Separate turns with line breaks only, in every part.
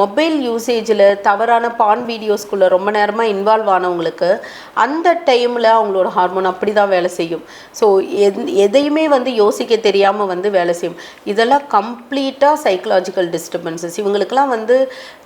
Mobile யூசேஜில் தவறான பான் வீடியோஸ்குள்ளே ரொம்ப நேரமாக இன்வால்வ் ஆனவங்களுக்கு அந்த டைமில் அவங்களோட ஹார்மோன் அப்படி தான் வேலை செய்யும். ஸோ எதையுமே வந்து யோசிக்க தெரியாமல் வந்து வேலை செய்யும். இதெல்லாம் கம்ப்ளீட்டாக சைக்கலாஜிக்கல் டிஸ்டர்பன்சஸ் இவங்களுக்கெல்லாம் வந்து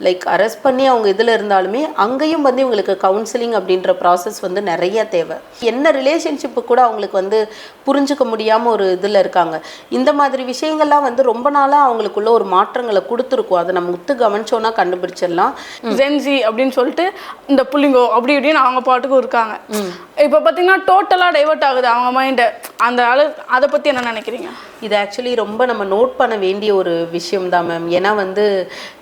லைக் அரெஸ்ட் பண்ணி அவங்க இதில் இருந்தாலுமே அங்கேயும் வந்து இவங்களுக்கு கவுன்சிலிங் அப்படின்ற ப்ராசஸ் வந்து நிறைய தேவை. என்ன ரிலேஷன்ஷிப்பு கூட அவங்களுக்கு வந்து புரிஞ்சுக்க முடியாமல் ஒரு இதில் இருக்காங்க. இந்த மாதிரி விஷயங்கள்லாம் வந்து ரொம்ப நாளாக அவங்களுக்குள்ள ஒரு மாற்றங்களை கொடுத்துருக்கோம். அதை நம்ம முத்து கவனிச்சோன்னா கண்டுபிடிச்சிடலாம்.
ஜென்சி அப்படின்னு சொல்லிட்டு இந்த புள்ளிங்கோ அப்படி இப்படின்னு அவங்க பாட்டுக்கு இருக்காங்க. இப்போ பார்த்தீங்கன்னா டோட்டலாக டைவர்ட் ஆகுது அவங்க மைண்டு அந்த அளவு அதை பற்றி என்ன நினைக்கிறீங்க?
இது ஆக்சுவலி ரொம்ப நம்ம நோட் பண்ண வேண்டிய ஒரு விஷயம் தான் மேம் ஏன்னா வந்து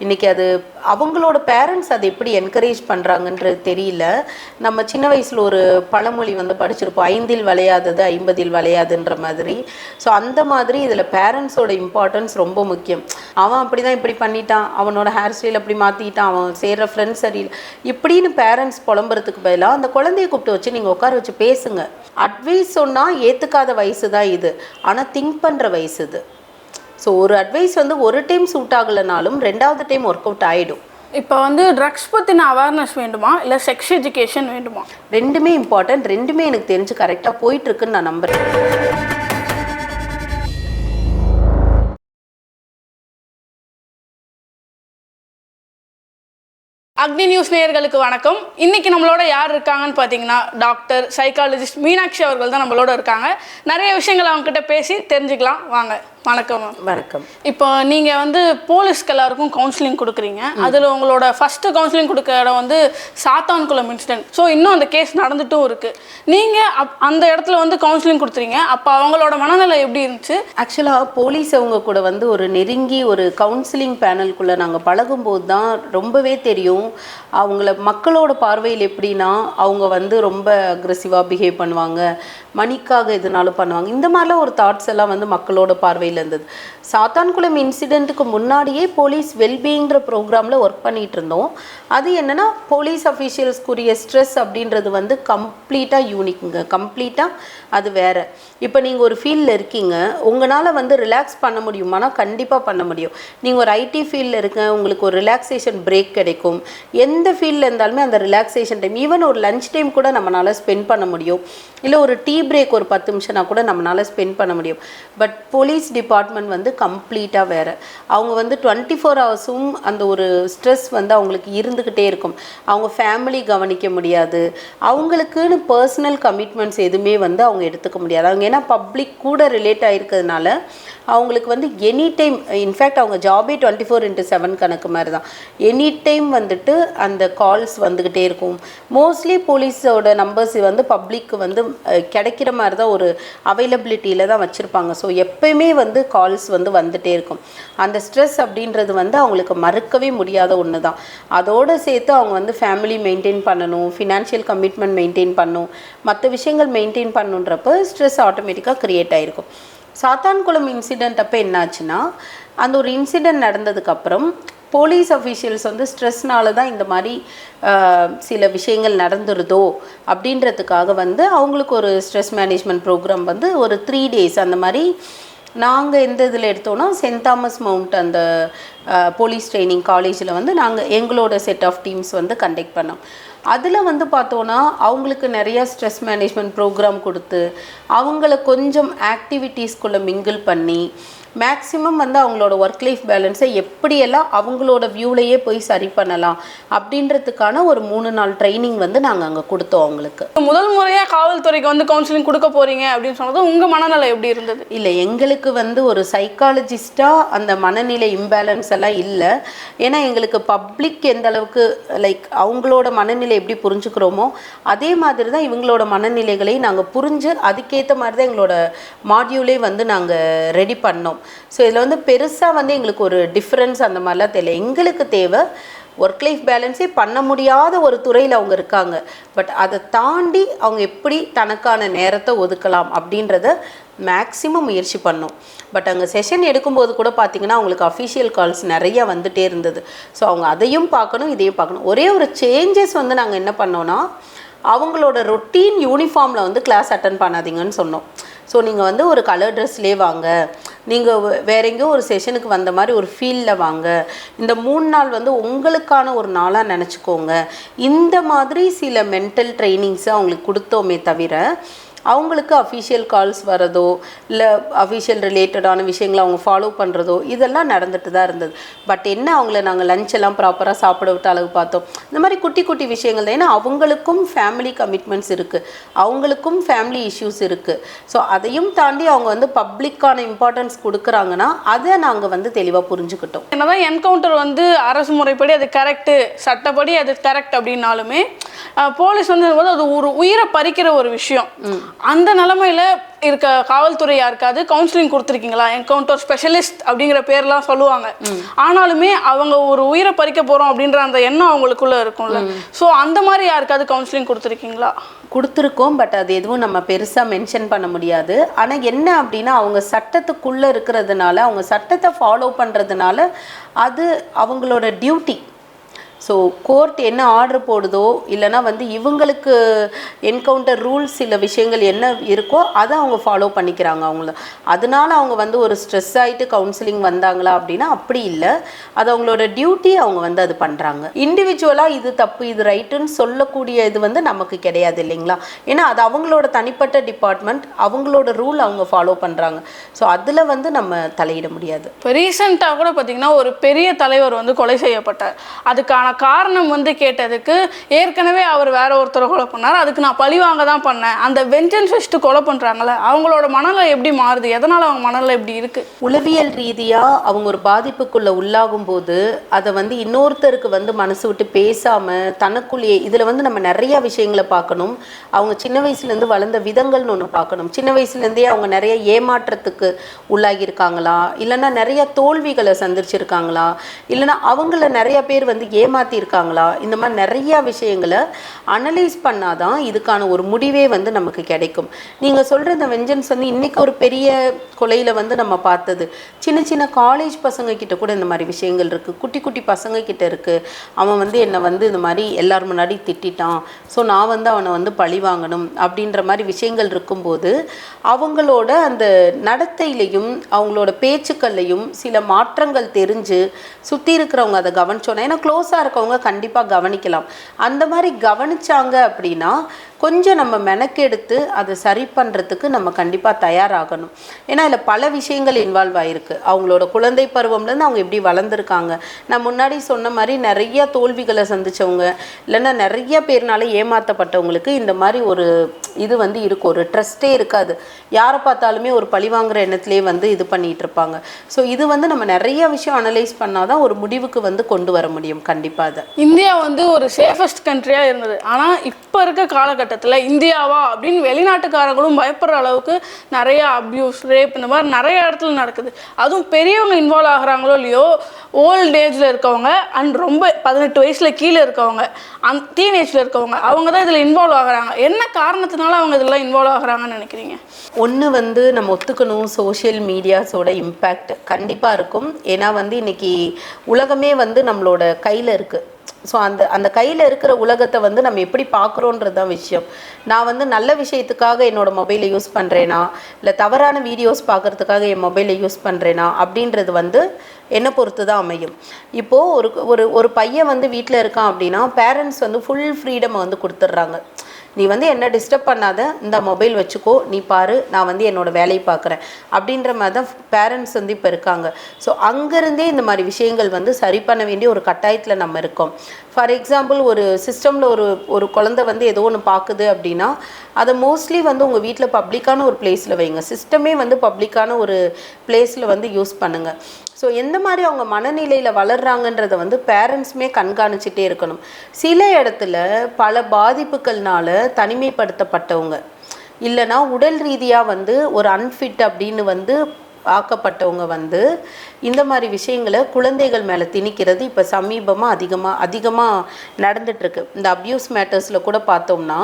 இன்னைக்கு அது அவங்களோட பேரண்ட்ஸ் அதை எப்படி என்கரேஜ் பண்ணுறாங்கன்றது தெரியல. நம்ம சின்ன வயசில் ஒரு பழமொழி வந்து படிச்சிருப்போம் ஐந்தில் விளையாதது ஐம்பதில் விளையாதுன்ற மாதிரி. ஸோ அந்த மாதிரி இதில் பேரண்ட்ஸோட இம்பார்ட்டன்ஸ் ரொம்ப முக்கியம். அவன் அப்படி தான் இப்படி பண்ணிட்டான் அவனோட ஹேர் ஸ்டைல் அப்படி மாற்றிட்டான் அவன் சேர்கிற ஃப்ரெண்ட்ஸ் சரியில்லை இப்படின்னு பேரண்ட்ஸ் புலம்புறதுக்கு பதிலாக அந்த குழந்தைய கூப்பிட்டு வச்சு நீங்கள் உட்கார வச்சு பேசுங்க. அட்வைஸ் சொன்னால் ஏற்றுக்காத வயசு தான் இது. ஆனால் திங்க் பண்ணுற வயசு இது. ஸோ ஒரு அட்வைஸ் வந்து ஒரு டைம் சூட் ஆகலைனாலும் ரெண்டாவது டைம் ஒர்க் அவுட் ஆகிடும்
இப்போ வந்து ட்ரக்ஸ் பற்றின அவேர்னஸ் வேண்டுமா? இல்லை செக்ஸ் எஜுகேஷன் வேண்டுமா?
ரெண்டுமே இம்பார்ட்டன்ட் ரெண்டுமே எனக்கு தெரிஞ்சு கரெக்டாக போயிட்டுருக்குன்னு நான் நம்புகிறேன்
அக்னி நியூஸ் நேயர்களுக்கு வணக்கம். இன்னைக்கு நம்மளோட யார் இருக்காங்கன்னு பார்த்தீங்கன்னா டாக்டர் சைக்காலஜிஸ்ட் மீனாட்சி அவர்கள் தான் நம்மளோட இருக்காங்க. நிறைய விஷயங்கள் அவங்ககிட்ட பேசி தெரிஞ்சுக்கலாம். வாங்க. வணக்கம்
வணக்கம். இப்போ
இப்போ நீங்கள் வந்து போலீஸ்க்கு எல்லாருக்கும் கவுன்சிலிங் கொடுக்குறீங்க. அதில் உங்களோட ஃபஸ்ட்டு கவுன்சிலிங் கொடுக்க இடம் வந்து சாத்தான்குளம் இன்சிடென்ட் ஸோ இன்னும் அந்த கேஸ் நடந்துட்டும் இருக்குது நீங்கள் அப் அந்த இடத்துல வந்து கவுன்சிலிங் கொடுத்துறீங்க. அப்போ அவங்களோட மனநிலை எப்படி இருந்துச்சு?
ஆக்சுவலாக போலீஸ் அவங்க கூட வந்து ஒரு நெருங்கி ஒரு கவுன்சிலிங் பேனலுக்குள்ளே நாங்கள் பழகும்போது தான் ரொம்பவே தெரியும். அவங்கள மக்களோட பார்வையில் எப்படின்னா அவங்க வந்து ரொம்ப அக்ரெசிவாக பிஹேவ் பண்ணுவாங்க. மணிக்காக எதுனாலும் பண்ணுவாங்க. இந்த மாதிரிலாம் ஒரு தாட்ஸ் எல்லாம் வந்து மக்களோட பார்வையில் இருந்தது சாத்தான்குளம் இன்சிடெண்ட்டுக்கு முன்னாடியே போலீஸ் வெல்பீயிங்கிற ப்ரோக்ராமில் ஒர்க் பண்ணிட்டு இருந்தோம் அது என்னென்னா போலீஸ் அஃபீஷியல்ஸ்க்குரிய ஸ்ட்ரெஸ் அப்படின்றது வந்து கம்ப்ளீட்டாக யூனிக்குங்க கம்ப்ளீட்டாக அது வேற. இப்போ நீங்கள் ஒரு ஃபீல்டில் இருக்கீங்க உங்களால் வந்து ரிலாக்ஸ் பண்ண முடியுமானா கண்டிப்பாக பண்ண முடியும். நீங்கள் ஒரு ஐடி ஃபீல்டில் இருக்க உங்களுக்கு ஒரு ரிலாக்ஸேஷன் பிரேக் கிடைக்கும். எந்த ஃபீல்டில் இருந்தாலுமே அந்த ரிலாக்ஸேஷன் டைம் ஈவன் ஒரு லஞ்ச் டைம் கூட நம்மளால் ஸ்பெண்ட் பண்ண முடியும். இல்லை ஒரு டீ பிரேக் ஒரு பத்து நிமிஷம்னா கூட நம்மளால் ஸ்பெண்ட் பண்ண முடியும். பட் போலீஸ் டிபார்ட்மெண்ட் வந்து கம்ப்ளீட்டாக வேறு. அவங்க வந்து டுவெண்ட்டி ஃபோர் ஹவர்ஸும் அந்த ஒரு ஸ்ட்ரெஸ் வந்து அவங்களுக்கு இருந்துக்கிட்டே இருக்கும். அவங்க ஃபேமிலி கவனிக்க முடியாது. அவங்களுக்குன்னு பர்சனல் கமிட்மெண்ட்ஸ் எதுவுமே வந்து அவங்க எடுத்துக்க முடியாது. அவங்க ஏன்னா பப்ளிக் கூட ரிலேட் ஆகிருக்கிறதுனால அவங்களுக்கு வந்து எனி டைம் இன்ஃபேக்ட் அவங்க ஜாபே டுவெண்ட்டி ஃபோர் இன்ட்டு செவன் கணக்கு மாதிரி தான் எனி டைம் வந்துட்டு அந்த கால்ஸ் வந்துக்கிட்டே இருக்கும். மோஸ்ட்லி போலீஸோட நம்பர்ஸ் வந்து பப்ளிக் வந்து கிடைக்கிற மாதிரி தான் ஒரு அவைலபிலிட்டியில் தான் வச்சுருப்பாங்க. ஸோ எப்பயுமே வந்து கால்ஸ் வந்து வந்துகிட்டே இருக்கும். அந்த ஸ்ட்ரெஸ் அப்படின்றது வந்து அவங்களுக்கு மறுக்கவே முடியாத ஒன்று தான் அதோடு சேர்த்து அவங்க வந்து ஃபேமிலி மெயின்டைன் பண்ணணும் ஃபினான்ஷியல் கமிட்மெண்ட் மெயின்டைன் பண்ணணும் மற்ற விஷயங்கள் மெயின்டைன் பண்ணுன்றப்ப ஸ்ட்ரெஸ் ஆட்டோமேட்டிக்காக க்ரியேட் ஆகிருக்கும் சாத்தான்குளம் இன்சிடெண்ட் அப்போ என்னாச்சுன்னா அந்த ஒரு இன்சிடெண்ட் நடந்ததுக்கப்புறம் போலீஸ் அஃபீஷியல்ஸ் வந்து ஸ்ட்ரெஸ்னால தான் இந்த மாதிரி சில விஷயங்கள் நடந்துருதோ அப்படின்றதுக்காக வந்து அவங்களுக்கு ஒரு ஸ்ட்ரெஸ் மேனேஜ்மெண்ட் ப்ரோக்ராம் வந்து ஒரு த்ரீ டேஸ் அந்த மாதிரி நாங்கள் எந்த இதில் எடுத்தோன்னா சென்ட் தாமஸ் மவுண்ட் அந்த போலீஸ் ட்ரைனிங் காலேஜில் வந்து நாங்கள் எங்களோட செட் ஆஃப் டீம்ஸ் வந்து கண்டக்ட் பண்ணோம். அதில் வந்து பார்த்தோன்னா அவங்களுக்கு நிறையா ஸ்ட்ரெஸ் மேனேஜ்மெண்ட் ப்ரோக்ராம் கொடுத்து அவங்கள கொஞ்சம் ஆக்டிவிட்டீஸ்குள்ளே மிங்கிள் பண்ணி மேக்ஸிமம் வந்து அவங்களோட ஒர்க் லைஃப் பேலன்ஸை எப்படியெல்லாம் அவங்களோட வியூலையே போய் சரி பண்ணலாம் அப்படின்றதுக்கான ஒரு மூணு நாள் ட்ரைனிங் வந்து நாங்கள் அங்கே கொடுத்தோம் அவங்களுக்கு.
முதல் முறையாக காவல்துறைக்கு வந்து கவுன்சிலிங் கொடுக்க போறீங்க அப்படின்னு சொன்னது உங்கள் மனநிலை எப்படி இருந்தது?
இல்லை எங்களுக்கு வந்து ஒரு சைக்காலஜிஸ்டாக அந்த மனநிலை இம்பேலன்ஸ் எல்லாம் இல்லை. ஏன்னா எங்களுக்கு பப்ளிக் எந்த அளவுக்கு லைக் அவங்களோட மனநிலை எப்படி புரிஞ்சுக்கிறோமோ அதே மாதிரி தான் இவங்களோட மனநிலைகளை நாங்கள் புரிஞ்சு அதுக்கேற்ற மாதிரி தான் எங்களோட மாடியூலே வந்து நாங்கள் ரெடி பண்ணோம். ஸோ இதில் வந்து பெருசாக வந்து எங்களுக்கு ஒரு டிஃப்ரென்ஸ் அந்த மாதிரிலாம் தெரியல. எங்களுக்கு தேவை ஒர்க் லைஃப் பேலன்ஸே பண்ண முடியாத ஒரு துறையில் அவங்க இருக்காங்க. பட் அதை தாண்டி அவங்க எப்படி தனக்கான நேரத்தை ஒதுக்கலாம் அப்படின்றத மேக்ஸிமம் முயற்சி பண்ணோம். பட் அங்கே செஷன் எடுக்கும்போது கூட பார்த்தீங்கன்னா அவங்களுக்கு அஃபிஷியல் கால்ஸ் நிறைய வந்துகிட்டே இருந்தது. ஸோ அவங்க அதையும் பார்க்கணும் இதையும் பார்க்கணும். ஒரே ஒரு சேஞ்சஸ் வந்து நாங்கள் என்ன பண்ணோன்னா அவங்களோட ரொட்டீன் யூனிஃபார்மில் வந்து கிளாஸ் அட்டன் பண்ணாதீங்கன்னு சொன்னோம். ஸோ நீங்கள் வந்து ஒரு கலர் ட்ரெஸ்லேயே வாங்க. நீங்கள் வேற எங்கேயோ ஒரு செஷனுக்கு வந்த மாதிரி ஒரு ஃபீலில் வாங்க. இந்த மூணு நாள் வந்து உங்களுக்கான ஒரு நாளாக நினச்சிக்கோங்க. இந்த மாதிரி சில மென்டல் ட்ரைனிங்ஸை அவங்களுக்கு கொடுத்தோமே தவிர அவங்களுக்கு அஃபிஷியல் கால்ஸ் வரதோ இல்லை அஃபிஷியல் ரிலேட்டடான விஷயங்களை அவங்க ஃபாலோ பண்ணுறதோ இதெல்லாம் நடந்துட்டு தான் இருந்தது. பட் என்ன அவங்கள நாங்கள் லஞ்ச் எல்லாம் ப்ராப்பராக சாப்பிட விட்ட அளவு பார்த்தோம்? இந்த மாதிரி குட்டி குட்டி விஷயங்கள் தான். ஏன்னா அவங்களுக்கும் ஃபேமிலி கமிட்மெண்ட்ஸ் இருக்குது அவங்களுக்கும் ஃபேமிலி இஷ்யூஸ் இருக்குது ஸோ அதையும் தாண்டி அவங்க வந்து பப்ளிக்கான இம்பார்ட்டன்ஸ் கொடுக்குறாங்கன்னா அதை நாங்கள் வந்து தெளிவாக புரிஞ்சுக்கிட்டோம்.
என்னதான் என்கவுண்டர் வந்து அரசு முறைப்படி அது கரெக்டு சட்டப்படி அது கரெக்ட் அப்படின்னாலுமே போலீஸ் வந்து அது ஒரு உயிர் பறிக்கிற ஒரு விஷயம். அந்த நிலமையில இருக்க காவல்துறை யாருக்காவது கவுன்சிலிங் கொடுத்துருக்கீங்களா? என்கவுண்டர் ஸ்பெஷலிஸ்ட் அப்படிங்கிற பேர்லாம் சொல்லுவாங்க. ஆனாலுமே அவங்க ஒரு உயிரை பறிக்க போறோம் அப்படின்ற அந்த எண்ணம் அவங்களுக்குள்ள இருக்கும்ல. ஸோ அந்த மாதிரி யாருக்காவது கவுன்சிலிங் கொடுத்துருக்கீங்களா?
கொடுத்துருக்கோம் பட் அது எதுவும் நம்ம பெருசாக மென்ஷன் பண்ண முடியாது. ஆனால் என்ன அப்படின்னா அவங்க சட்டத்துக்குள்ளே இருக்கிறதுனால அவங்க சட்டத்தை ஃபாலோ பண்ணுறதுனால அது அவங்களோட டியூட்டி ஸோ கோர்ட் என்ன ஆர்டர் போடுதோ இல்லைன்னா வந்து இவங்களுக்கு என்கவுண்டர் ரூல்ஸ் சில விஷயங்கள் என்ன இருக்கோ அதை அவங்க ஃபாலோ பண்ணிக்கிறாங்க அவங்கள. அதனால அவங்க வந்து ஒரு ஸ்ட்ரெஸ் ஆகிட்டு கவுன்சிலிங் வந்தாங்களா அப்படின்னா அப்படி இல்லை. அது அவங்களோட டியூட்டி அவங்க வந்து அது பண்ணுறாங்க இண்டிவிஜுவலாக இது தப்பு இது ரைட்டுன்னு சொல்லக்கூடிய இது வந்து நமக்கு கிடையாது இல்லைங்களா? ஏன்னா அது அவங்களோட தனிப்பட்ட டிபார்ட்மெண்ட் அவங்களோட ரூல் அவங்க ஃபாலோ பண்ணுறாங்க ஸோ அதில் வந்து நம்ம தலையிட முடியாது.
இப்போ ரீசெண்டாக கூட பார்த்தீங்கன்னா ஒரு பெரிய தலைவர் வந்து கொலை செய்யப்பட்டார். அதுக்கான காரணம் வந்து கேட்டதுக்கு ஏற்கனவே அவர் வேற ஒருத்தரை கொலை பண்ணார். அதுக்கு நான் பழி வாங்க தான் பண்ணேன். அந்த வெஞ்சன்ஸ் ஃபஸ்ட்டு கொலை பண்ணுறாங்களே அவங்களோட மனநிலை எப்படி மாறுது? எதனால் அவங்க மனநிலை இப்படி இருக்குது
உளவியல் ரீதியாக அவங்க ஒரு பாதிப்புக்குள்ளே உள்ளாகும் போது அதை வந்து இன்னொருத்தருக்கு வந்து மனசு விட்டு பேசாமல் தனக்குள்ளேயே இதில் வந்து நம்ம நிறையா விஷயங்களை பார்க்கணும். அவங்க சின்ன வயசுலேருந்து வளர்ந்த விதங்கள்னு ஒன்று பார்க்கணும். சின்ன வயசுலேருந்தே அவங்க நிறைய ஏமாற்றத்துக்கு உள்ளாகியிருக்காங்களா? இல்லைன்னா நிறைய தோல்விகளை சந்திச்சிருக்காங்களா? இல்லைன்னா அவங்கள நிறைய பேர் வந்து ஏமாத்திருக்காங்களா? இந்த மாதிரி நிறையா விஷயங்களை அனலைஸ் பண்ணாதான் இதுக்கான ஒரு முடிவே வந்து நமக்கு கிடைக்கும். நீங்கள் சொல்கிற இந்த வெஞ்சன்ஸ் வந்து இன்றைக்கி ஒரு பெரிய கொலையில் வந்து நம்ம பார்த்தது. சின்ன சின்ன காலேஜ் பசங்க கிட்ட கூட இந்த மாதிரி விஷயங்கள் இருக்குது குட்டி குட்டி பசங்க கிட்ட இருக்குது அவன் வந்து என்னை வந்து இந்த மாதிரி எல்லார் முன்னாடி திட்டிட்டான். ஸோ நான் வந்து அவனை வந்து பழி வாங்கணும் அப்படின்ற மாதிரி விஷயங்கள் இருக்கும்போது அவங்களோட அந்த நடத்தையிலையும் அவங்களோட பேச்சுக்கள்லையும் சில மாற்றங்கள் தெரிஞ்சு சுற்றி இருக்கிறவங்க அதை கவனிச்சோன்னா ஏன்னா க்ளோஸாக இருக்கவங்க கண்டிப்பாக கவனிக்கலாம். அந்த மாதிரி கவனிச்சாங்க அப்படின்னா கொஞ்சம் நம்ம மெனக்கெடுத்து அதை சரி பண்ணுறதுக்கு நம்ம கண்டிப்பாக தயாராகணும். ஏன்னா இதில் பல விஷயங்கள் இன்வால்வ் ஆகிருக்கு அவங்களோட குழந்தை பருவம்லேருந்து அவங்க எப்படி வளர்ந்துருக்காங்க. நான் முன்னாடி சொன்ன மாதிரி நிறைய தோல்விகளை சந்தித்தவங்க இல்லைன்னா நிறைய பேர்னால ஏமாற்றப்பட்டவங்களுக்கு இந்த மாதிரி ஒரு இது வந்து இருக்கும். ஒரு ட்ரஸ்ட்டே இருக்காது. யாரை பார்த்தாலுமே ஒரு பழி வாங்குற எண்ணத்திலே வந்து இது பண்ணிகிட்டு இருப்பாங்க. ஸோ இது வந்து நம்ம நிறைய விஷயம் அனலைஸ் பண்ணால் தான் ஒரு முடிவுக்கு வந்து கொண்டு வர முடியும். கண்டிப்பாக அதை.
இந்தியா வந்து ஒரு சேஃபஸ்ட் கண்ட்ரியாக இருந்தது. ஆனால் இப்போ இருக்க காலகட்டத்தில் இந்தியாவா அப்படின்னு வெளிநாட்டுக்காரங்களும் பயப்படுற அளவுக்கு நிறைய அப்யூஸ் ரேப் இந்த மாதிரி நிறைய இடத்துல நடக்குது. அதுவும் பெரியவங்க இன்வால்வ் ஆகுறாங்களோ இல்லையோ ஓல்ட் ஏஜில் இருக்கவங்க அண்ட் ரொம்ப பதினெட்டு வயசில் கீழே இருக்கவங்க அந் டீனேஜில் இருக்கவங்க அவங்க தான் இதில் இன்வால்வ் ஆகுறாங்க. என்ன காரணத்தினால அவங்க இதெல்லாம் இன்வால்வ் ஆகிறாங்கன்னு நினைக்கிறீங்க?
ஒன்று வந்து நம்ம ஒத்துக்கணும் சோஷியல் மீடியாஸோட இம்பேக்ட் கண்டிப்பாக இருக்கும். ஏன்னா வந்து இன்னைக்கு உலகமே வந்து நம்மளோட கையில் இருக்குது ஸோ அந்த அந்த கையில் இருக்கிற உலகத்தை வந்து நம்ம எப்படி பார்க்குறோன்றது தான் விஷயம். நான் வந்து நல்ல விஷயத்துக்காக என்னோட மொபைலை யூஸ் பண்ணுறேனா இல்லை தவறான வீடியோஸ் பார்க்குறதுக்காக என் மொபைலை யூஸ் பண்ணுறேனா அப்படின்றது வந்து என்னை பொறுத்து தான் அமையும். இப்போது ஒரு ஒரு ஒரு பையன் வந்து வீட்டில் இருக்கான் அப்படின்னா பேரண்ட்ஸ் வந்து ஃபுல் ஃப்ரீடம் வந்து கொடுத்துட்றாங்க. நீ வந்து என்ன டிஸ்டர்ப் பண்ணாத இந்த மொபைல் வச்சுக்கோ நீ பாரு நான் வந்து என்னோட வேலையை பார்க்குறேன். அப்படின்ற மாதிரி தான் பேரண்ட்ஸ் வந்து இப்போ இருக்காங்க. ஸோ அங்கேருந்தே இந்த மாதிரி விஷயங்கள் வந்து சரி பண்ண வேண்டிய ஒரு கட்டாயத்தில் நம்ம இருக்கோம். ஃபார் எக்ஸாம்பிள் ஒரு சிஸ்டமில் ஒரு ஒரு குழந்தை வந்து ஏதோ ஒன்று பார்க்குது அப்படின்னா அதை மோஸ்ட்லி வந்து உங்கள் வீட்டில் பப்ளிக்கான ஒரு பிளேஸில் வைங்க. சிஸ்டமே வந்து பப்ளிக்கான ஒரு பிளேஸில் வந்து யூஸ் பண்ணுங்கள் ஸோ எந்த மாதிரி அவங்க மனநிலையில் வளர்கிறாங்கன்றதை வந்து பேரண்ட்ஸுமே கண்காணிச்சிட்டே இருக்கணும். சில இடத்துல பல பாதிப்புகள்னால தனிமைப்படுத்தப்பட்டவங்க. இல்லைன்னா உடல் ரீதியாக வந்து ஒரு அன்ஃபிட் அப்படின்னு வந்து ஆக்கப்பட்டவங்க வந்து இந்த மாதிரி விஷயங்களை குழந்தைகள் மேலே திணிக்கிறது இப்போ சமீபமாக அதிகமாக அதிகமாக நடந்துட்டுருக்கு. இந்த அப்யூஸ் மேட்டர்ஸில் கூட பார்த்தோம்னா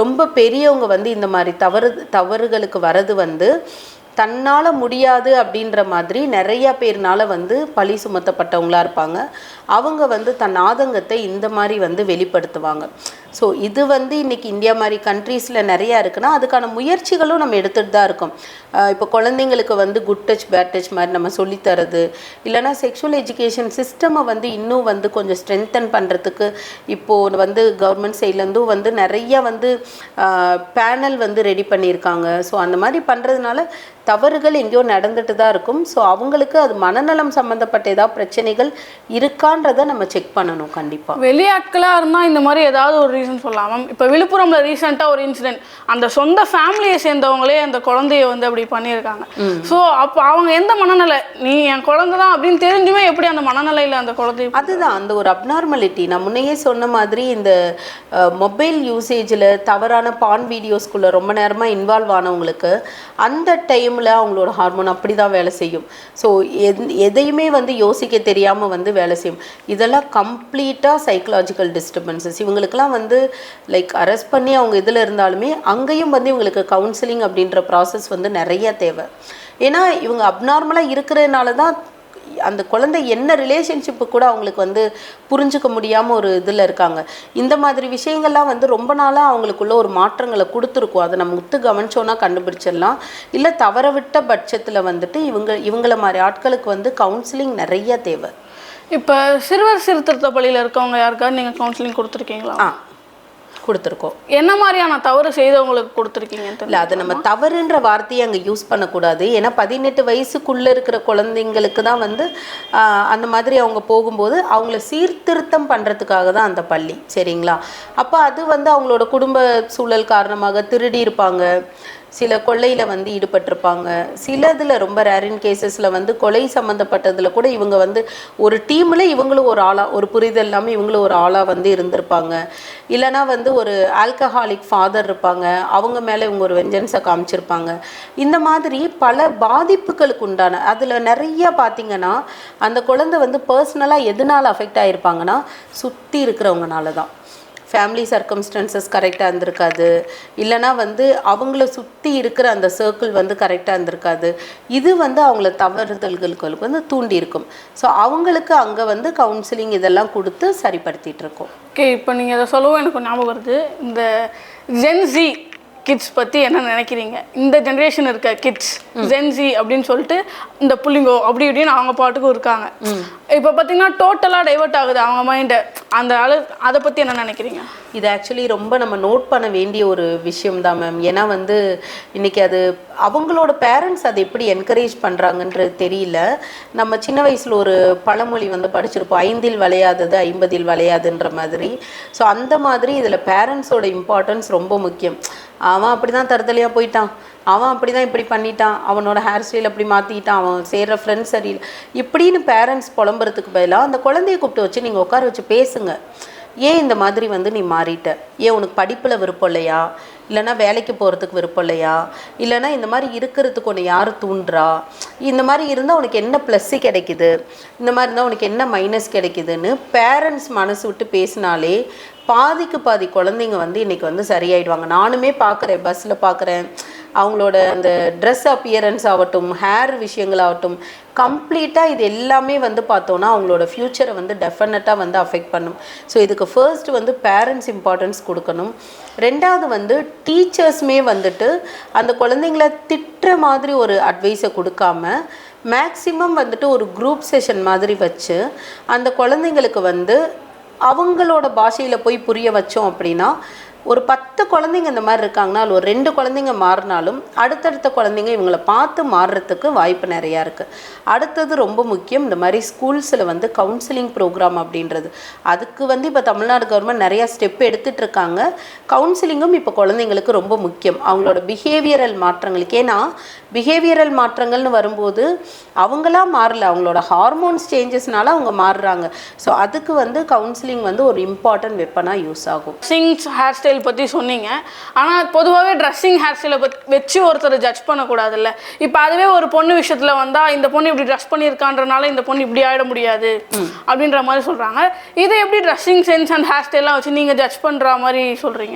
ரொம்ப பெரியவங்க வந்து இந்த மாதிரி தவறு தவறுகளுக்கு வரது வந்து தன்னால் முடியாது அப்படின்ற மாதிரி நிறையா பேர்னால் வந்து பழி சுமத்தப்பட்டவங்களா இருப்பாங்க. அவங்க வந்து தன் ஆதங்கத்தை இந்த மாதிரி வந்து வெளிப்படுத்துவாங்க. ஸோ இது வந்து இன்னைக்கு இந்தியா மாதிரி கண்ட்ரீஸில் நிறையா இருக்குன்னா அதுக்கான முயற்சிகளும் நம்ம எடுத்துகிட்டு தான் இருக்கோம். இப்போ குழந்தைங்களுக்கு வந்து குட் டச் பேட் டச் மாதிரி நம்ம சொல்லித்தரது இல்லைனா இல்லைன்னா செக்ஷுவல் எஜுகேஷன் சிஸ்டமை வந்து இன்னும் வந்து கொஞ்சம் ஸ்ட்ரென்தன் பண்ணுறதுக்கு இப்போது வந்து கவர்மெண்ட் சைட்லேருந்தும் வந்து நிறைய வந்து பேனல் வந்து ரெடி பண்ணியிருக்காங்க. ஸோ அந்த மாதிரி பண்ணுறதுனால தவறுகள் எங்கேயோ நடந்துட்டு தான் இருக்கும். ஸோ அவங்களுக்கு அது மனநலம் சம்மந்தப்பட்ட ஏதாவது பிரச்சனைகள் இருக்கான்றதை நம்ம செக் பண்ணணும் கண்டிப்பாக
வெளியாட்களாக இருந்தால் இந்த மாதிரி ஏதாவது ஒரு ரீசன் சொல்லலாம். மேம் இப்போ விழுப்புரம்ல ரீசெண்டாக ஒரு இன்சிடென்ட் அந்த சொந்த ஃபேமிலியை சேர்ந்தவங்களே அந்த குழந்தைய வந்து அப்படி பண்ணியிருக்காங்க. ஸோ அப்போ அவங்க எந்த மனநிலை? நீ என் குழந்தை தான் அப்படின்னு தெரிஞ்சுமே எப்படி அந்த மனநிலையில் அந்த குழந்தை
அதுதான் அந்த ஒரு அப்நார்மலிட்டி நான் முன்னையே சொன்ன மாதிரி இந்த மொபைல் யூசேஜில் தவறான பான் வீடியோஸ்குள்ளே ரொம்ப நேரமாக இன்வால்வ் ஆனவங்களுக்கு அந்த டைமில் அவங்களோட ஹார்மோன் அப்படி தான் வேலை செய்யும். ஸோ எதையுமே வந்து யோசிக்க தெரியாமல் வந்து வேலை செய்யும். இதெல்லாம் கம்ப்ளீட்டாக சைக்கலாஜிக்கல் டிஸ்டர்பன்சஸ் இவங்களுக்கெல்லாம் வந்து லைக் அரெஸ்ட் பண்ணி அவங்க இதில் இருந்தாலுமே அங்கேயும் வந்து இவங்களுக்கு கவுன்சிலிங் அப்படின்ற ப்ராசஸ் வந்து நிறைய தேவை. ஏன்னா இவங்க அப்நார்மலாக இருக்கிறதுனால தான் அந்த குழந்தை என்ன ரிலேஷன்ஷிப்பு கூட அவங்களுக்கு வந்து புரிஞ்சுக்க முடியாமல் ஒரு இதில் இருக்காங்க. இந்த மாதிரி விஷயங்கள்லாம் வந்து ரொம்ப நாளாக அவங்களுக்குள்ள ஒரு மாற்றங்களை கொடுத்துருக்கோம். அதை நம்ம முத்து கவனிச்சோன்னா கண்டுபிடிச்சிடலாம். இல்லை தவற விட்ட பட்சத்தில் வந்துட்டு இவங்க இவங்கள மாதிரி ஆட்களுக்கு வந்து கவுன்சிலிங் நிறைய தேவை.
இப்போ சிறுவர் சீர்திருத்த பள்ளியில் இருக்கவங்க யாருக்காவது நீங்கள் கவுன்சிலிங் கொடுத்துருக்கீங்களா?
கொடுத்துருக்கோம்.
என்ன மாதிரியான தவறு செய்தவங்களுக்கு கொடுத்துருக்கீங்கன்னு
இல்லை அதை நம்ம தவறுன்ற வார்த்தையை அங்கே யூஸ் பண்ணக்கூடாது. ஏன்னா பதினெட்டு வயசுக்குள்ளே இருக்கிற குழந்தைங்களுக்கு தான் வந்து அந்த மாதிரி அவங்க போகும்போது அவங்கள சீர்திருத்தம் பண்ணுறதுக்காக தான் அந்த பள்ளி. சரிங்களா? அப்போ அது வந்து அவங்களோட குடும்ப சூழல் காரணமாக திருடி இருப்பாங்க. சில கொள்ளையில் வந்து ஈடுபட்டிருப்பாங்க. சிலதில் ரொம்ப ரேரின் கேசஸில் வந்து கொலை சம்மந்தப்பட்டதில் கூட இவங்க வந்து ஒரு டீமில் இவங்களும் ஒரு ஆளாக ஒரு புரிதல் இல்லாமல் இவங்களும் ஒரு ஆளாக வந்து இருந்திருப்பாங்க. இல்லைனா வந்து ஒரு ஆல்கஹாலிக் ஃபாதர் இருப்பாங்க. அவங்க மேலே இவங்க ஒரு வெஞ்சன்ஸை காமிச்சிருப்பாங்க. இந்த மாதிரி பல பாதிப்புகளுக்கு உண்டான அதில் நிறைய பார்த்திங்கன்னா அந்த குழந்தை வந்து பர்சனலாக எதனால் அஃபெக்ட் ஆகிருப்பாங்கன்னா சுற்றி இருக்கிறவங்கனால தான் ஃபேமிலி சர்க்கம்ஸ்டன்சஸ் கரெக்டாக இருந்திருக்காது. இல்லைனா வந்து அவங்கள சுற்றி இருக்கிற அந்த சர்க்கிள் வந்து கரெக்டாக இருந்திருக்காது. இது வந்து அவங்கள தவறுதல்களுக்கு வந்து தூண்டி இருக்கும் ஸோ அவங்களுக்கு அங்கே வந்து கவுன்சிலிங் இதெல்லாம் கொடுத்து சரிப்படுத்திகிட்டு இருக்கோம்.
ஓகே இப்போ நீங்கள் அதை சொல்லவும் எனக்கு ஞாபகம் வருது. இந்த ஜென்சி கிட்ஸ் பற்றி என்ன நினைக்கிறீங்க? இந்த ஜென்ரேஷன் இருக்க கிட்ஸ் ஜென்சி அப்படின்னு சொல்லிட்டு இந்த புள்ளிங்கோ அப்படி இப்படின்னு அவங்க பாட்டுக்கும் இருக்காங்க. இப்போ பார்த்தீங்கன்னா டோட்டலாக டைவர்ட் ஆகுது அவங்க மைண்டு அந்த அளவு அதை பற்றி என்ன நினைக்கிறீங்க?
இது ஆக்சுவலி ரொம்ப நம்ம நோட் பண்ண வேண்டிய ஒரு விஷயம் தான் மேம் ஏன்னா வந்து இன்னைக்கு அது அவங்களோட பேரண்ட்ஸ் அதை எப்படி என்கரேஜ் பண்ணுறாங்கன்றது தெரியல. நம்ம சின்ன வயசில் ஒரு பழமொழி வந்து படிச்சிருப்போம் ஐந்தில் விளையாதது ஐம்பதில் விளையாதுன்ற மாதிரி. ஸோ அந்த மாதிரி இதில் பேரண்ட்ஸோட இம்பார்ட்டன்ஸ் ரொம்ப முக்கியம். அவன் அப்படி தான் தருதலையாக போயிட்டான். அவன் அப்படி தான் இப்படி பண்ணிட்டான். அவனோட ஹேர் ஸ்டைல் அப்படி மாற்றிக்கிட்டான் அவன் சேர்கிற ஃப்ரெண்ட்ஸ் சரியில்லை. இப்படின்னு பேரண்ட்ஸ் புலம்புறதுக்கு பதிலாக அந்த குழந்தைய கூப்பிட்டு வச்சு நீங்கள் உட்கார வச்சு பேசுங்க. ஏன் இந்த மாதிரி வந்து நீ மாறிட்ட? ஏன் உனக்கு படிப்பில் விருப்பம் இல்லையா? இல்லைன்னா வேலைக்கு போகிறதுக்கு விருப்பம் இல்லையா? இல்லைன்னா இந்த மாதிரி இருக்கிறதுக்கு உன்னை யார் தூண்டுறா? இந்த மாதிரி இருந்தால் உனக்கு என்ன ப்ளஸ்ஸு கிடைக்குது? இந்த மாதிரி இருந்தால் உனக்கு என்ன மைனஸ் கிடைக்குதுன்னு பேரண்ட்ஸ் மனசு விட்டு பேசினாலே பாதிக்கு பாதி குழந்தைங்க வந்து இன்றைக்கி வந்து சரியாயிடுவாங்க. நானுமே பார்க்குறேன் பஸ்ஸில் பார்க்குறேன் அவங்களோட அந்த ட்ரெஸ் அப்பியரன்ஸ் ஆகட்டும் ஹேர் விஷயங்கள் ஆகட்டும் கம்ப்ளீட்டாக இது எல்லாமே வந்து பார்த்தோன்னா அவங்களோட ஃப்யூச்சரை வந்து டெஃபினட்டாக வந்து அஃபெக்ட் பண்ணும். ஸோ இதுக்கு ஃபர்ஸ்ட் வந்து பேரண்ட்ஸ் இம்பார்ட்டன்ஸ் கொடுக்கணும். ரெண்டாவது வந்து டீச்சர்ஸுமே வந்துட்டு அந்த குழந்தைங்கள திட்டுற மாதிரி ஒரு அட்வைஸை கொடுக்காம மேக்ஸிமம் வந்துட்டு ஒரு குரூப் செஷன் மாதிரி வச்சு அந்த குழந்தைங்களுக்கு வந்து அவங்களோட பாஷையில் போய் புரிய வச்சோம் அப்படின்னா ஒரு பத்து குழந்தைங்க இந்த மாதிரி இருக்காங்கன்னா அதில் ஒரு ரெண்டு குழந்தைங்க மாறினாலும் அடுத்தடுத்த குழந்தைங்க இவங்களை பார்த்து மாறுறதுக்கு வாய்ப்பு நிறையா இருக்குது அடுத்தது ரொம்ப முக்கியம் இந்த மாதிரி ஸ்கூல்ஸில் வந்து கவுன்சிலிங் ப்ரோக்ராம் அப்படின்றது. அதுக்கு வந்து இப்போ தமிழ்நாடு கவர்மெண்ட் நிறையா ஸ்டெப் எடுத்துகிட்ருக்காங்க கவுன்சிலிங்கும் இப்போ குழந்தைங்களுக்கு ரொம்ப முக்கியம். அவங்களோட பிஹேவியரல் மாற்றங்களுக்கு. ஏன்னா பிஹேவியரல் மாற்றங்கள்னு வரும்போது அவங்களா மாறல. அவங்களோட ஹார்மோன்ஸ் சேஞ்சஸ்னால அவங்க மாறுறாங்க. ஸோ அதுக்கு வந்து கவுன்சிலிங் வந்து ஒரு இம்பார்ட்டன்ட் வெப்பனாக யூஸ் ஆகும்.
சிங்ஸ் ஹேர் ஸ்டைல் பற்றி சொன்னீங்க. ஆனால் பொதுவாகவே ட்ரெஸ்ஸிங் ஹேர் ஸ்டைலை பற்றி வச்சு ஒருத்தர் ஜட்ஜ் பண்ணக்கூடாதுல்ல. இப்போ அதுவே ஒரு பொண்ணு விஷயத்தில் வந்தால் இந்த பொண்ணு இப்படி ட்ரெஸ் பண்ணியிருக்கான்றனால இந்த பொண்ணு இப்படி ஆயிட முடியாது அப்படின்ற மாதிரி சொல்கிறாங்க இதை எப்படி ட்ரெஸ்ஸிங் சென்ஸ் அண்ட் ஹேர் ஸ்டைல்லாம் வச்சு நீங்கள் ஜட்ஜ் பண்ணுற மாதிரி சொல்கிறீங்க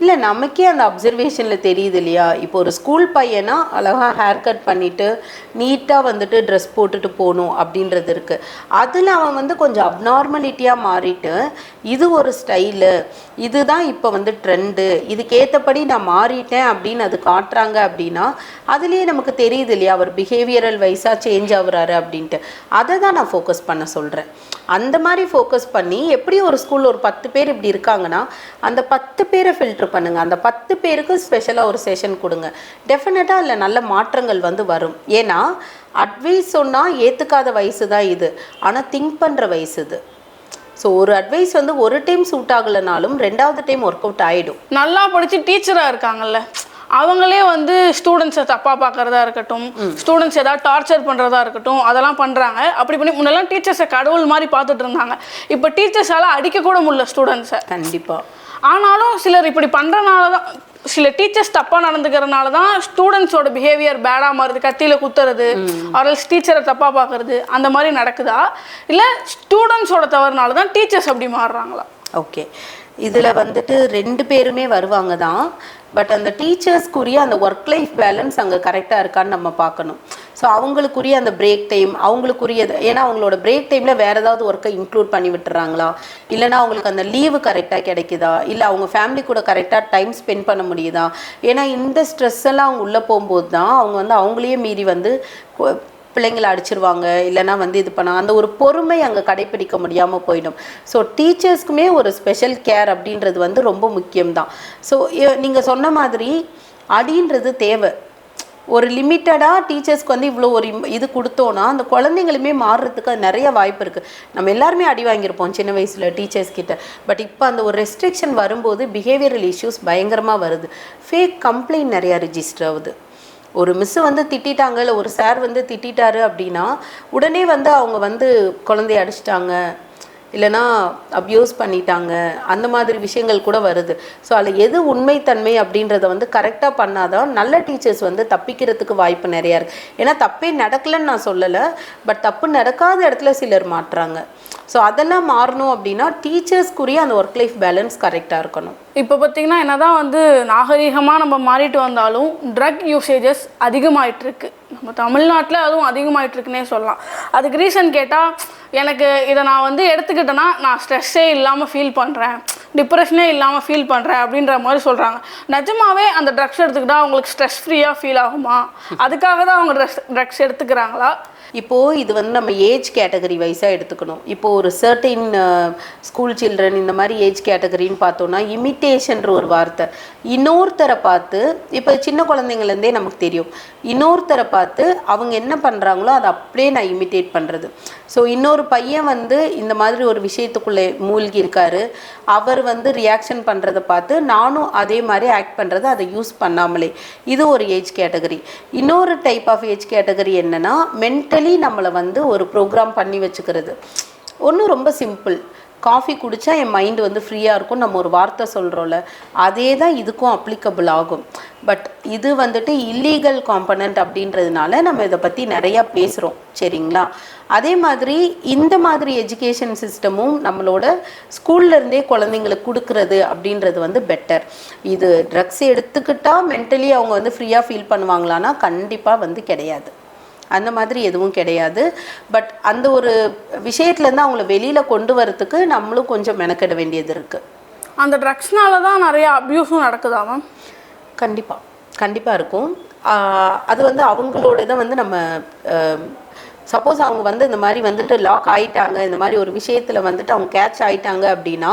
இல்லை நமக்கே அந்த அப்சர்வேஷனில் தெரியுது இல்லையா? இப்போ ஒரு ஸ்கூல் பையனா அழகாக ஹேர் கட் பண்ணிவிட்டு நீட்டாக வந்துட்டு ட்ரெஸ் போட்டுட்டு போகணும் அப்படின்றது இருக்குது அதில் அவன் வந்து கொஞ்சம் அப்நார்மலிட்டியாக மாறிட்டு இது ஒரு ஸ்டைலு இதுதான் இப்போ வந்து ட்ரெண்டு இதுக்கேற்றபடி நான் மாறிட்டேன் அப்படின்னு அது காட்டுறாங்க அப்படின்னா அதுலேயே நமக்கு தெரியுது இல்லையா? அவர் பிஹேவியரல் வைஸாக சேஞ்ச் ஆகுறாரு அப்படின்ட்டு. அதை தான் நான் ஃபோக்கஸ் பண்ண சொல்கிறேன் அந்த மாதிரி ஃபோக்கஸ் பண்ணி எப்படி ஒரு ஸ்கூலில் ஒரு பத்து பேர் இப்படி இருக்காங்கன்னா அந்த பத்து பேரை ஃபில்டர் பண்ணுங்க. அந்த பத்து பேருக்கு ஸ்பெஷலாக ஒரு செஷன் கொடுங்க. டெஃபினட்டாக அதில் நல்ல மாற்றங்கள் வந்து வரும். ஏன்னா அட்வைஸ் சொன்னால் ஏற்றுக்காத வயசு தான் இது. ஆனால் திங்க் பண்ணுற வயசு இது. ஸோ ஒரு அட்வைஸ் வந்து ஒரு டைம் சூட் ஆகலைனாலும் ரெண்டாவது டைம் ஒர்க் அவுட் ஆகிடும்
நல்லா படிச்சு டீச்சராக இருக்காங்கல்ல. அவங்களே வந்து ஸ்டூடெண்ட்ஸை தப்பாக பார்க்கறதா இருக்கட்டும் ஸ்டூடெண்ட்ஸ் ஏதாவது டார்ச்சர் பண்ணுறதா இருக்கட்டும் அதெல்லாம் பண்ணுறாங்க அப்படி பண்ணி முன்னெல்லாம் டீச்சர்ஸை கடவுள் மாதிரி பார்த்துட்டு இருந்தாங்க. இப்போ டீச்சர்ஸால் அடிக்க கூட முடியல ஸ்டூடெண்ட்ஸை
கண்டிப்பாக
ஆனாலும் சிலர் இப்படி பண்ணுறனால தான் சில டீச்சர்ஸ் தப்பாக நடந்துக்கிறனால தான் ஸ்டூடெண்ட்ஸோட பிஹேவியர் பேடாக மாறுது கத்தியில் குத்துறது ஆர்எல்ஸ் டீச்சரை தப்பாக பார்க்கறது அந்த மாதிரி நடக்குதா? இல்லை ஸ்டூடெண்ட்ஸோட தவறுனால தான் டீச்சர்ஸ் அப்படி மாறுறாங்களா?
ஓகே இதில் வந்துட்டு ரெண்டு பேருமே வருவாங்க தான். பட் அந்த டீச்சர்ஸ்க்குரிய அந்த ஒர்க் லைஃப் பேலன்ஸ் அங்கே கரெக்டாக இருக்கான்னு நம்ம பார்க்கணும். ஸோ அவங்களுக்குரிய அந்த பிரேக் டைம் அவங்களுக்குரியது ஏன்னா அவங்களோட பிரேக் டைமில் வேறு ஏதாவது ஒர்க்கை இன்க்ளூட் பண்ணி விட்டுறாங்களா? இல்லைனா அவங்களுக்கு அந்த லீவு கரெக்டாக கிடைக்குதா? இல்லை அவங்க ஃபேமிலி கூட கரெக்டாக டைம் ஸ்பெண்ட் பண்ண முடியுதா? ஏன்னா இந்த ஸ்ட்ரெஸ் எல்லாம் அவங்க உள்ளே போகும்போது தான் அவங்க வந்து அவங்களையே மீறி வந்து பிள்ளைங்களை அடிச்சிருவாங்க இல்லைன்னா வந்து இது பண்ண அந்த ஒரு பொறுமை அங்கே கடைப்பிடிக்க முடியாமல் போயிடும். ஸோ டீச்சர்ஸ்க்குமே ஒரு ஸ்பெஷல் கேர் அப்படின்றது வந்து ரொம்ப முக்கியம்தான். ஸோ நீங்கள் சொன்ன மாதிரி அடின்றது தேவை. ஒரு லிமிட்டடாக டீச்சர்ஸ்க்கு வந்து இவ்வளோ ஒரு இது கொடுத்தோன்னா அந்த குழந்தைங்களுமே மாறுறதுக்கு நிறைய வாய்ப்பு இருக்குது நம்ம எல்லாருமே அடி வாங்கியிருப்போம் சின்ன வயசில் டீச்சர்ஸ் கிட்ட. பட் இப்போ அந்த ஒரு ரெஸ்ட்ரிக்ஷன் வரும்போது பிஹேவியரல் இஷ்யூஸ் பயங்கரமாக வருது. ஃபேக் கம்ப்ளைண்ட் நிறையா ரிஜிஸ்டர் ஆகுது. ஒரு மிஸ் வந்து திட்டாங்க இல்லை ஒரு சார் வந்து திட்டிட்டாரு அப்படின்னா உடனே வந்து அவங்க வந்து குழந்தைய அடிச்சிட்டாங்க இல்லைன்னா அப்யூஸ் பண்ணிட்டாங்க அந்த மாதிரி விஷயங்கள் கூட வருது. ஸோ அதில் எது உண்மைத்தன்மை அப்படின்றத வந்து கரெக்டாக பண்ணாதான் நல்ல டீச்சர்ஸ் வந்து தப்பிக்கிறதுக்கு வாய்ப்பு நிறையா இருக்குது ஏன்னா தப்பே நடக்கலைன்னு நான் சொல்லலை பட் தப்பு நடக்காத இடத்துல சிலர் மாட்டுறாங்க. ஸோ அதெல்லாம் மாறணும் அப்படின்னா டீச்சர்ஸ்க்குரிய அந்த ஒர்க் லைஃப் பேலன்ஸ் கரெக்டாக இருக்கணும்.
இப்போ பார்த்தீங்கன்னா என்னதான் வந்து நாகரீகமாக நம்ம மாறிட்டு வந்தாலும் ட்ரக் யூசேஜஸ் அதிகமாகிட்டுருக்கு நம்ம தமிழ்நாட்டில் அதுவும் அதிகமாகிட்டுருக்குன்னே சொல்லலாம். அதுக்கு ரீசன் கேட்டால் எனக்கு இதை நான் வந்து எடுத்துக்கிட்டேன்னா நான் ஸ்ட்ரெஸ்ஸே இல்லாமல் ஃபீல் பண்ணுறேன் டிப்ரெஷனே இல்லாமல் ஃபீல் பண்ணுறேன் அப்படின்ற மாதிரி சொல்கிறாங்க நிஜமாவே அந்த ட்ரக்ஸ் எடுத்துக்கிட்டால் அவங்களுக்கு ஸ்ட்ரெஸ் ஃப்ரீயாக ஃபீல் ஆகுமா? அதுக்காக தான் அவங்க ட்ரக்ஸ் ட்ரக்ஸ் எடுத்துக்கிறாங்களா?
இப்போது இது வந்து நம்ம ஏஜ் கேட்டகரி வைஸாக எடுத்துக்கணும். இப்போது ஒரு சர்டைன் ஸ்கூல் சில்ட்ரன் இந்த மாதிரி ஏஜ் கேட்டகரின்னு பார்த்தோன்னா இமிட்டேஷன்ற ஒரு வார்த்தை. இன்னொருத்தரை பார்த்து இப்போ சின்ன குழந்தைங்கள்லேருந்தே நமக்கு தெரியும். இன்னொருத்தரை பார்த்து அவங்க என்ன பண்ணுறாங்களோ அதை அப்படியே நான் இமிட்டேட் பண்ணுறது ஸோ இன்னொரு பையன் வந்து இந்த மாதிரி ஒரு விஷயத்துக்குள்ளே மூழ்கி இருக்காரு அவர் வந்து ரியாக்ஷன் பண்ணுறதை பார்த்து நானும் அதே மாதிரி ஆக்ட் பண்ணுறது அதை யூஸ் பண்ணாமலே. இது ஒரு ஏஜ் கேட்டகரி. இன்னொரு டைப் ஆஃப் ஏஜ் கேட்டகரி என்னன்னா மென்டல் நம்மளை வந்து ஒரு ப்ரோக்ராம் பண்ணி வச்சுக்கிறது. ஒன்றும் ரொம்ப சிம்பிள் காஃபி குடித்தா என் மைண்டு வந்து ஃப்ரீயாக இருக்கும். நம்ம ஒரு வார்த்தை சொல்கிறோம்ல அதே தான் இதுக்கும் அப்ளிகபிள் ஆகும். பட் இது வந்துட்டு இல்லீகல் காம்பனண்ட் அப்படின்றதுனால நம்ம இதை பற்றி நிறையா பேசுகிறோம் சரிங்களா? அதே மாதிரி இந்த மாதிரி எஜுகேஷன் சிஸ்டமும் நம்மளோட ஸ்கூல்லேருந்தே குழந்தைங்களுக்கு கொடுக்கறது அப்படின்றது வந்து பெட்டர் இது ட்ரக்ஸ் எடுத்துக்கிட்டால் மென்டலி அவங்க வந்து ஃப்ரீயாக ஃபீல் பண்ணுவாங்களான்னா கண்டிப்பாக வந்து கிடையாது. அந்த மாதிரி எதுவும் கிடையாது. பட் அந்த ஒரு விஷயத்துலேருந்து அவங்கள வெளியில் கொண்டு வரத்துக்கு நம்மளும் கொஞ்சம் மெனக்கெட வேண்டியது இருக்குது
அந்த ட்ரக்ஸ்னால தான் நிறைய அப்யூஸும் நடக்குதா மேம்
கண்டிப்பாக கண்டிப்பாக இருக்கும். அது வந்து அவங்களோட இதை வந்து நம்ம சப்போஸ் அவங்க வந்து இந்த மாதிரி வந்துட்டு லாக் ஆயிட்டாங்க இந்த மாதிரி ஒரு விஷயத்தில் வந்துட்டு அவங்க கேட்ச் ஆயிட்டாங்க அப்படின்னா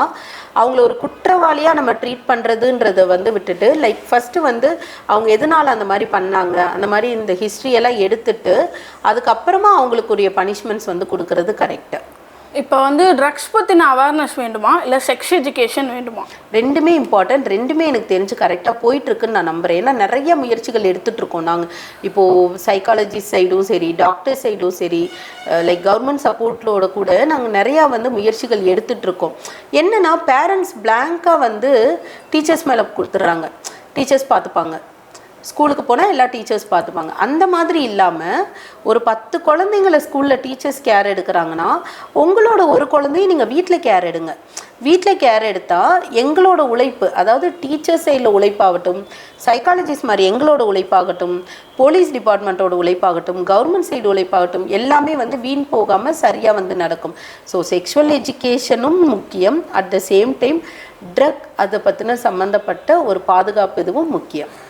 அவங்கள ஒரு குற்றவாளியாக நம்ம ட்ரீட் பண்ணுறதுன்றதை வந்து விட்டுட்டு லைக் ஃபஸ்ட்டு வந்து அவங்க எதனால் அந்த மாதிரி பண்ணாங்க அந்த மாதிரி இந்த ஹிஸ்ட்ரி எல்லாம் எடுத்துட்டு அதுக்கப்புறமா அவங்களுக்குரிய பனிஷ்மெண்ட்ஸ் வந்து கொடுக்கறது கரெக்டு
இப்போ வந்து ட்ரக்ஸ் பற்றின அவேர்னஸ் வேண்டுமா? இல்லை செக்ஸ் எஜுகேஷன் வேண்டுமா?
ரெண்டுமே இம்பார்ட்டன்ட் ரெண்டுமே எனக்கு தெரிஞ்சு கரெக்டாக போயிட்டுருக்குன்னு நான் நம்புகிறேன் ஏன்னா நிறைய முயற்சிகள் எடுத்துகிட்ருக்கோம் நாங்கள் இப்போது சைக்காலஜிஸ்ட் சைடும் சரி டாக்டர் சைடும் சரி லைக் கவர்மெண்ட் சப்போர்ட்டோட கூட நாங்கள் நிறையா வந்து முயற்சிகள் எடுத்துகிட்டு இருக்கோம் பேரண்ட்ஸ் பிளாங்காக வந்து டீச்சர்ஸ் மேலே கொடுத்துட்றாங்க. டீச்சர்ஸ் பார்த்துப்பாங்க. ஸ்கூலுக்கு போனால் எல்லா டீச்சர்ஸ் பார்த்துப்பாங்க அந்த மாதிரி இல்லாமல் ஒரு பத்து குழந்தைங்கள ஸ்கூலில் டீச்சர்ஸ் கேர் எடுக்கிறாங்கன்னா உங்களோட ஒரு குழந்தையும் நீங்கள் வீட்டில் கேர் எடுங்க. வீட்டில் கேர் எடுத்தால் எங்களோட உழைப்பு அதாவது டீச்சர் சைடில் உழைப்பாகட்டும் சைக்காலஜிஸ்ட் மாதிரி எங்களோட உழைப்பாகட்டும் போலீஸ் டிபார்ட்மெண்ட்டோட உழைப்பாகட்டும் கவர்மெண்ட் சைடு உழைப்பாகட்டும் எல்லாமே வந்து வீண் போகாமல் சரியாக வந்து நடக்கும். ஸோ செக்ஷுவல் எஜுகேஷனும் முக்கியம். At the same time drug அதை பற்றின சம்மந்தப்பட்ட ஒரு பாதுகாப்பு இதுவும் முக்கியம்.